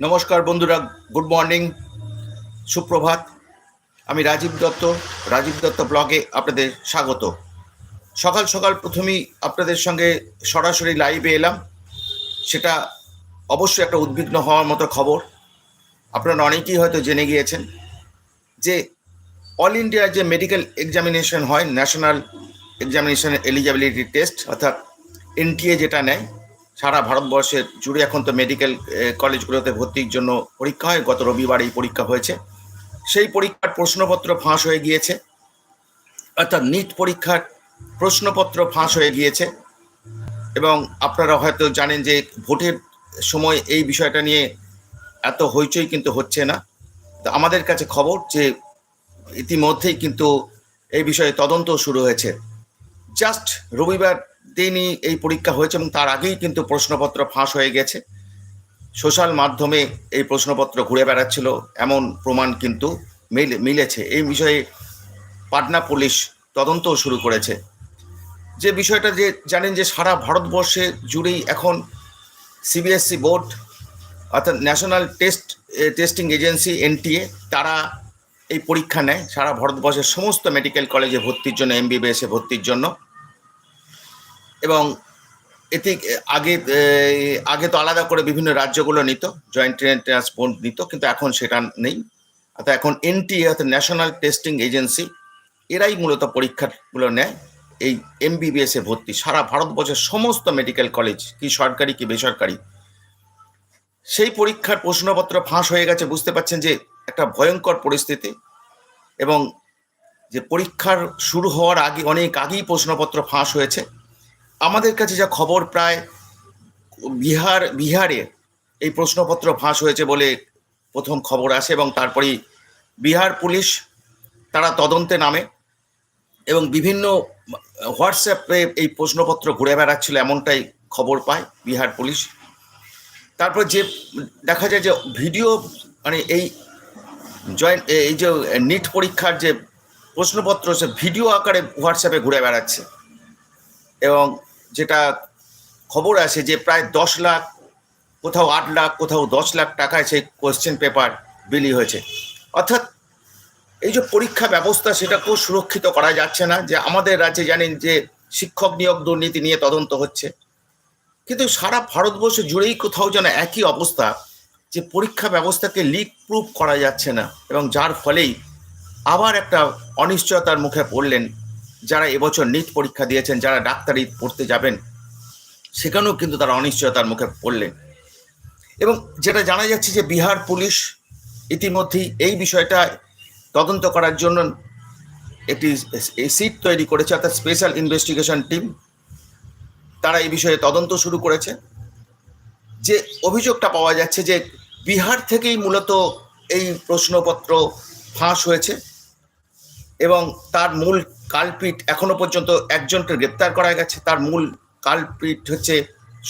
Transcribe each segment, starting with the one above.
নমস্কার বন্ধুরা, good morning, সুপ্রভাত। আমি রাজীব দত্ত রাজীব দত্ত ব্লগে আপনাদের স্বাগত। সকাল সকাল প্রথমেই আপনাদের সঙ্গে সরাসরি লাইভে এলাম। সেটা অবশ্যই একটা উদ্বিগ্ন হওয়ার মতো খবর। আপনারা অনেকেই হয়তো জেনে গিয়েছেন যে অল ইন্ডিয়া যে মেডিকেল এক্সামিনেশন হয় ন্যাশনাল এক্সামিনেশন এলিজিবিলিটি টেস্ট অর্থাৎ এনটিএ যেটা নেয় সারা ভারতবর্ষের জুড়ে এখন তো মেডিকেল কলেজগুলোতে ভর্তির জন্য পরীক্ষা হয়। গত রবিবার এই পরীক্ষা হয়েছে। সেই পরীক্ষার প্রশ্নপত্র ফাঁস হয়ে গিয়েছে। অর্থাৎ নিট পরীক্ষার প্রশ্নপত্র ফাঁস হয়ে গিয়েছে। এবং আপনারা হয়তো জানেন যে ভোটের সময় এই বিষয়টা নিয়ে এত হইচই কিন্তু হচ্ছে না। তো আমাদের কাছে খবর যে ইতিমধ্যেই কিন্তু এই বিষয়ে তদন্ত শুরু হয়েছে। জাস্ট রবিবার দিনই এই পরীক্ষা হয়েছে এবং তার আগেই কিন্তু প্রশ্নপত্র ফাঁস হয়ে গেছে। সোশ্যাল মাধ্যমে এই প্রশ্নপত্র ঘুরে বেড়াচ্ছিল, এমন প্রমাণ কিন্তু মিল, মিলেছে। এই বিষয়ে পাটনা পুলিশ তদন্ত শুরু করেছে। যে বিষয়টা যে জানেন যে সারা ভারতবর্ষে জুড়েই এখন সিবিএসসি বোর্ড অর্থাৎ national test testing agency, NTA, তারা এই পরীক্ষা নেয়। সারা ভারতবর্ষের সমস্ত মেডিকেল কলেজে ভর্তির জন্য, এমবিবিএসে ভর্তির জন্য। এবং এতে আগে আগে তো আলাদা করে বিভিন্ন রাজ্যগুলো নিত জয়েন্ট এন্ট্রান্স বোর্ড নিত, কিন্তু এখন সেটা নেই। অর্থাৎ এখন এনটিএ অর্থাৎ ন্যাশনাল টেস্টিং এজেন্সি এরাই মূলত পরীক্ষাগুলো নেয়। এই এমবিবিএস এ ভর্তি। সারা ভারতবর্ষের সমস্ত মেডিকেল কলেজ কি সরকারি, কি বেসরকারি, সেই পরীক্ষার প্রশ্নপত্র ফাঁস হয়ে গেছে। বুঝতে পারছেন যে একটা ভয়ঙ্কর পরিস্থিতি এবং যে পরীক্ষার শুরু হওয়ার আগে, অনেক আগেই প্রশ্নপত্র ফাঁস হয়েছে। আমাদের কাছে যা খবর প্রায় বিহার, বিহারে এই প্রশ্নপত্র ফাঁস হয়েছে বলে প্রথম খবর আসে এবং তারপরেই বিহার পুলিশ তারা তদন্তে নামে এবং বিভিন্ন হোয়াটসঅ্যাপে এই প্রশ্নপত্র ঘুরে বেড়াচ্ছিল এমনটাই খবর পায় বিহার পুলিশ। তারপর যে দেখা যায় যে ভিডিও মানে এই জয়েন্ট এই যে নিট পরীক্ষার যে প্রশ্নপত্র, সে ভিডিও আকারে হোয়াটসঅ্যাপে ঘুরে বেড়াচ্ছে। এবং যেটা খবর আছে যে প্রায় দশ লাখ, কোথাও আট লাখ, কোথাও দশ লাখ টাকায় সেই কোয়েশ্চেন পেপার বিলি হয়েছে। অর্থাৎ এই যে পরীক্ষা ব্যবস্থা সেটাকেও সুরক্ষিত করা যাচ্ছে না, যে আমাদের রাজ্যে জানেন যে শিক্ষক নিয়োগ দুর্নীতি নিয়ে তদন্ত হচ্ছে। কিন্তু সারা ভারতবর্ষ জুড়েই কোথাও যেন একই অবস্থা, যে পরীক্ষা ব্যবস্থাকে লিক প্রুফ করা যাচ্ছে না। এবং যার ফলেই আবার একটা অনিশ্চয়তার মুখে পড়লেন যারা এবছর নিট পরীক্ষা দিয়েছেন, যারা ডাক্তারি পড়তে যাবেন, সেখানেও কিন্তু তারা অনিশ্চয়তার মুখে পড়লেন। এবং যেটা জানা যাচ্ছে যে বিহার পুলিশ ইতিমধ্যেই এই বিষয়টা তদন্ত করার জন্য একটি সিট তৈরি করেছে, অর্থাৎ স্পেশাল ইনভেস্টিগেশন টিম তারা এই বিষয়ে তদন্ত শুরু করেছে। যে অভিযোগটা পাওয়া যাচ্ছে যে বিহার থেকেই মূলত এই প্রশ্নপত্র ফাঁস হয়েছে এবং তার মূল কালপিট এখনও পর্যন্ত একজনকে গ্রেপ্তার করা গেছে। তার মূল কালপিট হচ্ছে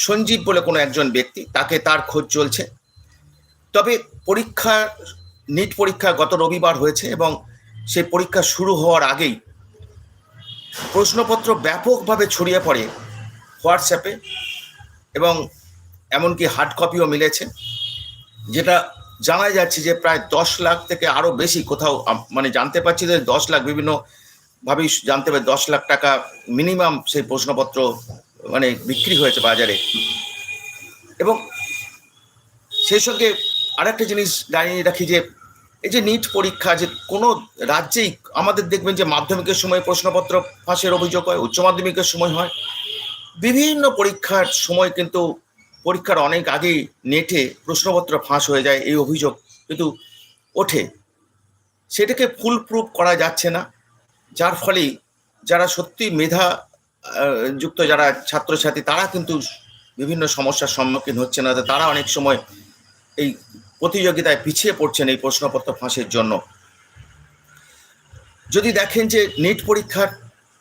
সঞ্জীব বলে কোনো একজন ব্যক্তি। তাকে তার খোঁজ চলছে। তবে পরীক্ষা, নিট পরীক্ষা গত রবিবার হয়েছে এবং সেই পরীক্ষা শুরু হওয়ার আগেই প্রশ্নপত্র ব্যাপকভাবে ছড়িয়ে পড়ে হোয়াটসঅ্যাপে এবং এমনকি হার্ড কপিও মিলেছে, যেটা জানা যাচ্ছে যে প্রায় দশ লাখ থেকে আরও বেশি কোথাও মানে জানতে পারছি যে দশ লাখ বিভিন্ন ভাবেই জানতে পারি দশ লাখ টাকা মিনিমাম সেই প্রশ্নপত্র মানে বিক্রি হয়েছে বাজারে। এবং সেই সঙ্গে আরেকটা জিনিস জানিয়ে রাখি যে, এই যে নিট পরীক্ষা যে কোনো রাজ্যেই আমাদের দেখবেন যে মাধ্যমিকের সময় প্রশ্নপত্র ফাঁসের অভিযোগ হয়, উচ্চ মাধ্যমিকের সময় হয়। বিভিন্ন পরীক্ষার সময় কিন্তু পরীক্ষার অনেক আগেই নেটে প্রশ্নপত্র ফাঁস হয়ে যায়, এই অভিযোগ কিন্তু ওঠে। সেটাকে ফুল প্রুফ করা যাচ্ছে না। যার ফলে যারা সত্যি মেধা যুক্ত যারা ছাত্রছাত্রী, তারা কিন্তু বিভিন্ন সমস্যার সম্মুখীন হচ্ছে না। তারা অনেক সময় এই প্রতিযোগিতায় পিছিয়ে পড়ছেন এই প্রশ্নপত্র ফাঁসের জন্য। যদি দেখেন যে নিট পরীক্ষার,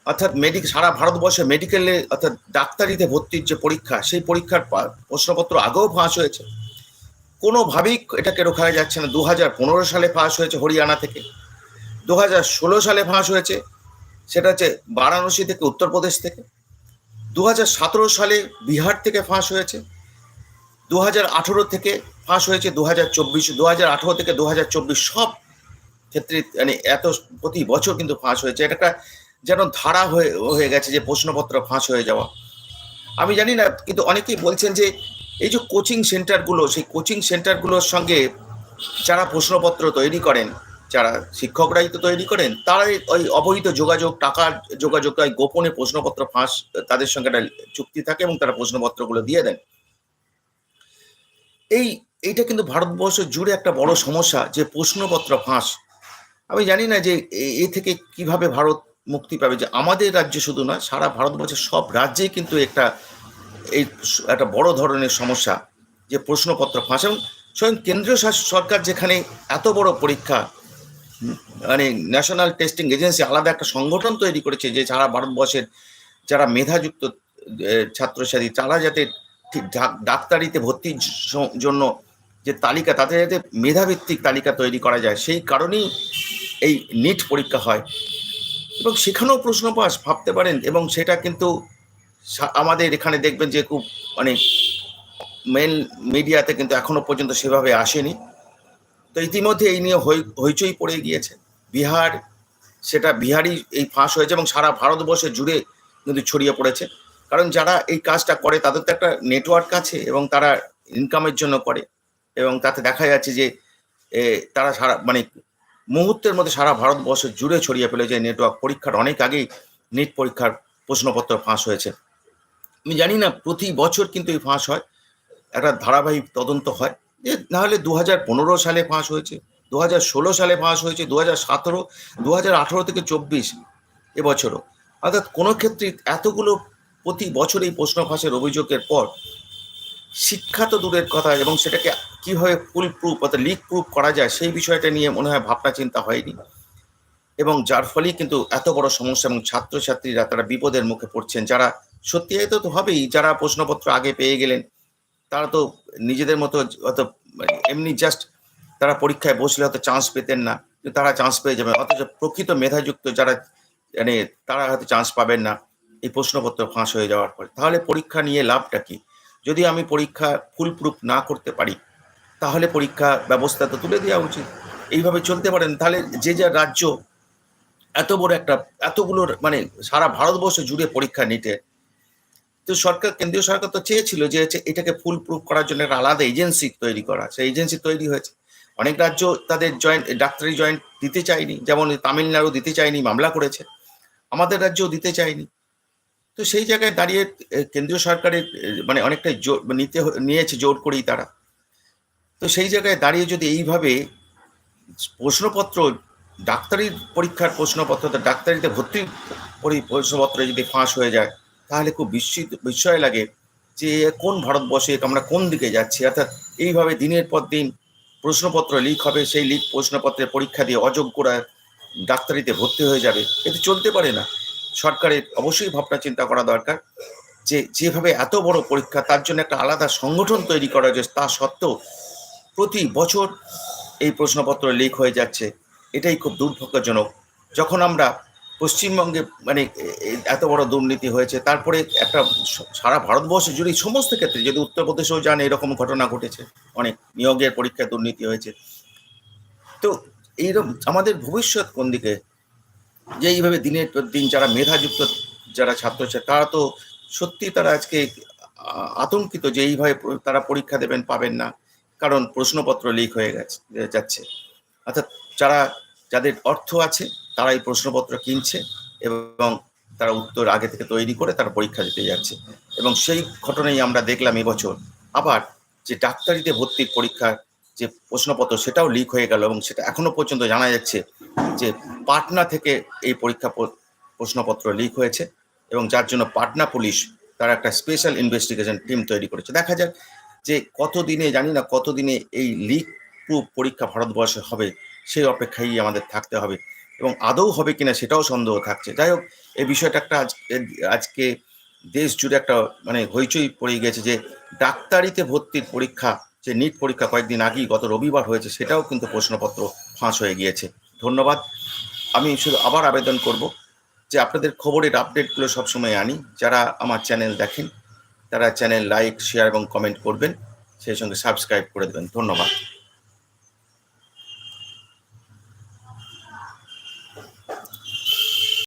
অর্থাৎ মেডিক সারা ভারতবর্ষে মেডিকেলে অর্থাৎ ডাক্তারিতে ভর্তির যে পরীক্ষা, সেই পরীক্ষার প্রশ্নপত্র আগেও ফাঁস হয়েছে। কোনোভাবেই এটাকে রোখা যাচ্ছে না। দু সালে ফাঁস হয়েছে হরিয়ানা থেকে। দু হাজার ষোলো সালে ফাঁস হয়েছে। সেটা হচ্ছে বারাণসী থেকে উত্তরপ্রদেশ থেকে। দু হাজার সতেরো সালে বিহার থেকে ফাঁস হয়েছে। দু হাজার আঠেরো থেকে ফাঁস হয়েছে দু হাজার চব্বিশ। দু থেকে দু হাজার চব্বিশ সব ক্ষেত্রে মানে এত প্রতি বছর কিন্তু ফাঁস হয়েছে। এটা একটা যেন ধারা হয়ে হয়ে গেছে যে প্রশ্নপত্র ফাঁস হয়ে যাওয়া। আমি জানি না, কিন্তু অনেকেই বলছেন যে এই যে কোচিং সেন্টারগুলো, সেই কোচিং সেন্টারগুলোর সঙ্গে যারা প্রশ্নপত্র তৈরি করেন যারা শিক্ষকরাই তো তৈরি করেন, তারাই ওই অবহিত যোগাযোগ, টাকার যোগাযোগ ওই গোপনে প্রশ্নপত্র ফাঁস, তাদের সঙ্গে একটা চুক্তি থাকে এবং তারা প্রশ্নপত্রগুলো দিয়ে দেন। এই, এইটা কিন্তু ভারতবর্ষ জুড়ে একটা বড় সমস্যা যে প্রশ্নপত্র ফাঁস। আমি জানি না যে এ- থেকে কীভাবে ভারত মুক্তি পাবে, যে আমাদের রাজ্যে শুধু নয়, সারা ভারতবর্ষের সব রাজ্যেই কিন্তু একটা, এই একটা বড় ধরনের সমস্যা যে প্রশ্নপত্র ফাঁস। এবং স্বয়ং কেন্দ্রীয় সরকার যেখানে এত বড় পরীক্ষা মানে ন্যাশনাল টেস্টিং এজেন্সি আলাদা একটা সংগঠন তৈরি করেছে যে সারা ভারতবর্ষের যারা মেধাযুক্ত ছাত্রছাত্রী, তারা যাতে ডাক্তারিতে ভর্তির জন্য যে তালিকা তাদের যাতে মেধাভিত্তিক তালিকা তৈরি করা যায়, সেই কারণেই এই নিট পরীক্ষা হয়। এবং সেখানেও প্রশ্ন পাস, ভাবতে পারেন, এবং সেটা কিন্তু আমাদের এখানে দেখবেন যে খুব মানে মেন মিডিয়াতে কিন্তু এখনও পর্যন্ত সেভাবে আসেনি। তো ইতিমধ্যে এই নিয়ে হই, হইচই পড়ে গিয়েছে। বিহার, সেটা বিহারই এই ফাঁস হয়েছে এবং সারা ভারতবর্ষে জুড়ে কিন্তু ছড়িয়ে পড়েছে। কারণ যারা এই কাজটা করে, তাদের তো একটা নেটওয়ার্ক আছে এবং তারা ইনকামের জন্য করে। এবং তাতে দেখা যাচ্ছে যে তারা সারা মানে মুহূর্তের মধ্যে সারা ভারতবর্ষ জুড়ে ছড়িয়ে ফেলেছে নেটওয়ার্ক পরীক্ষার অনেক আগেই নিট পরীক্ষার প্রশ্নপত্র ফাঁস হয়েছে। আমি জানি না, প্রতি বছর কিন্তু এই ফাঁস হয়। একটা ধারাবাহিক তদন্ত হয়। যে নাহলে দু হাজার পনেরো সালে ফাঁস হয়েছে দু হাজার ষোলো সালে ফাঁস হয়েছে দু হাজার সতেরো দু হাজার আঠারো থেকে চব্বিশ এবছরও। অর্থাৎ কোনো ক্ষেত্রে এতগুলো প্রতি বছর এই প্রশ্ন ফাঁসের অভিযোগের পর শিক্ষা তো দূরের কথা এবং সেটাকে কীভাবে ফুল প্রুফ অর্থাৎ লিক প্রুফ করা যায় সেই বিষয়টা নিয়ে মনে হয় ভাবনা চিন্তা হয়নি। এবং যার ফলেই কিন্তু এত বড় সমস্যা এবং ছাত্রছাত্রীরা তারা বিপদের মুখে পড়ছেন, যারা সত্যি তো হবেই, যারা প্রশ্নপত্র আগে পেয়ে গেলেন তারা তো নিজেদের মতো হয়তো এমনি জাস্ট তারা পরীক্ষায় বসলে হয়তো চান্স পেতেন না তারা চান্স পেয়ে যাবেন অথচ প্রকৃত মেধাযুক্ত যারা মানে তারা হয়তো চান্স পাবেন না, এই প্রশ্নপত্র ফাঁস হয়ে যাওয়ার পরে। তাহলে পরীক্ষা নিয়ে লাভটা কি? যদি আমি পরীক্ষা ফুল প্রুফ না করতে পারি, তাহলে পরীক্ষা ব্যবস্থা তো তুলে দেওয়া উচিত। এইভাবে চলতে পারেন। তাহলে যে যা রাজ্য এত বড় একটা এতগুলো মানে সারা ভারতবর্ষ জুড়ে পরীক্ষা নিতে তো সরকার, কেন্দ্রীয় সরকার তো চেয়েছিল যে এটাকে ফুল প্রুফ করার জন্য একটা আলাদা এজেন্সি তৈরি করা সেই এজেন্সি তৈরি হয়েছে। অনেক রাজ্য তাদের জয়েন্ট ডাক্তারি জয়েন্ট দিতে চায়নি। যেমন তামিলনাড়ু দিতে চায়নি, মামলা করেছে। আমাদের রাজ্যও দিতে চায়নি। তো সেই জায়গায় দাঁড়িয়ে কেন্দ্রীয় সরকারের মানে অনেকটাই জোর নিতে নিয়েছে জোর করেই তারা। তো সেই জায়গায় দাঁড়িয়ে যদি এইভাবে প্রশ্নপত্র ডাক্তারি পরীক্ষার প্রশ্নপত্র ডাক্তারিতে ভর্তির পরি- প্রশ্নপত্র যদি ফাঁস হয়ে যায় তাহলে খুব বিস্মিত, বিস্ময় লাগে যে কোন ভারতবর্ষে আমরা কোন দিকে যাচ্ছি? অর্থাৎ এইভাবে দিনের পর দিন প্রশ্নপত্র লিক হবে, সেই লিক প্রশ্নপত্রের পরীক্ষা দিয়ে অযোগ্যরা ডাক্তারিতে ভর্তি হয়ে যাবে। এতে চলতে পারে না। সরকারের অবশ্যই ভাবনা চিন্তা করা দরকার যে, যেভাবে এত বড় পরীক্ষা, তার জন্য একটা আলাদা সংগঠন তৈরি করা হয়েছে, তা সত্ত্বেও প্রতি বছর এই প্রশ্নপত্র লিক হয়ে যাচ্ছে। এটাই খুব দুর্ভাগ্যজনক। যখন আমরা পশ্চিমবঙ্গে মানে এত বড় দুর্নীতি হয়েছে। তারপরে একটা সারা ভারতবর্ষ জুড়ে সমস্ত ক্ষেত্রে, যদি উত্তরপ্রদেশেও যান, এরকম ঘটনা ঘটেছে। অনেক নিয়োগের পরীক্ষায় দুর্নীতি হয়েছে। তো এইরকম আমাদের ভবিষ্যৎ কোন দিকে? যে এইভাবে দিনের পর দিন যারা মেধাযুক্ত যারা ছাত্রছাত্রী তারা তো সত্যি তারা আজকে আতঙ্কিত যে এইভাবে তারা পরীক্ষা দেবেন, পাবেন না। কারণ প্রশ্নপত্র লিক হয়ে গেছে, যাচ্ছে। অর্থাৎ যারা যাদের অর্থ আছে, তারা এই প্রশ্নপত্র কিনছে এবং তারা উত্তর আগে থেকে তৈরি করে তারা পরীক্ষা দিতে যাচ্ছে। এবং সেই ঘটনাই আমরা দেখলাম এবছর। আবার যে ডাক্তারিতে ভর্তির পরীক্ষার যে প্রশ্নপত্র, সেটাও লিক হয়ে গেল এবং সেটা এখনও পর্যন্ত জানা যাচ্ছে যে পাটনা থেকে এই পরীক্ষা প্রশ্নপত্র লিক হয়েছে এবং যার জন্য পাটনা পুলিশ তারা একটা স্পেশাল ইনভেস্টিগেশন টিম তৈরি করেছে। দেখা যাক যে কতদিনে, জানি না কতদিনে এই লিক প্রুফ পরীক্ষা ভারতবর্ষে হবে সেই অপেক্ষায় আমাদের থাকতে হবে এবং আদৌ হবে কিনা সেটাও সন্দেহ থাকছে। যাই হোক, এই বিষয়টা একটা আজ আজকে দেশ জুড়ে একটা মানে হইচই পড়ে গেছে যে ডাক্তারিতে ভর্তির পরীক্ষা, যে নিট পরীক্ষা কয়েকদিন আগেই গত রবিবার হয়েছে, সেটাও কিন্তু প্রশ্নপত্র ফাঁস হয়ে গিয়েছে। ধন্যবাদ। আমি শুধু আবার আবেদন করব যে আপনাদের খবরের আপডেটগুলো সবসময় আনি। যারা আমার চ্যানেল দেখেন, তারা চ্যানেল লাইক, শেয়ার এবং কমেন্ট করবেন। সেই সঙ্গে সাবস্ক্রাইব করে দেবেন। ধন্যবাদ।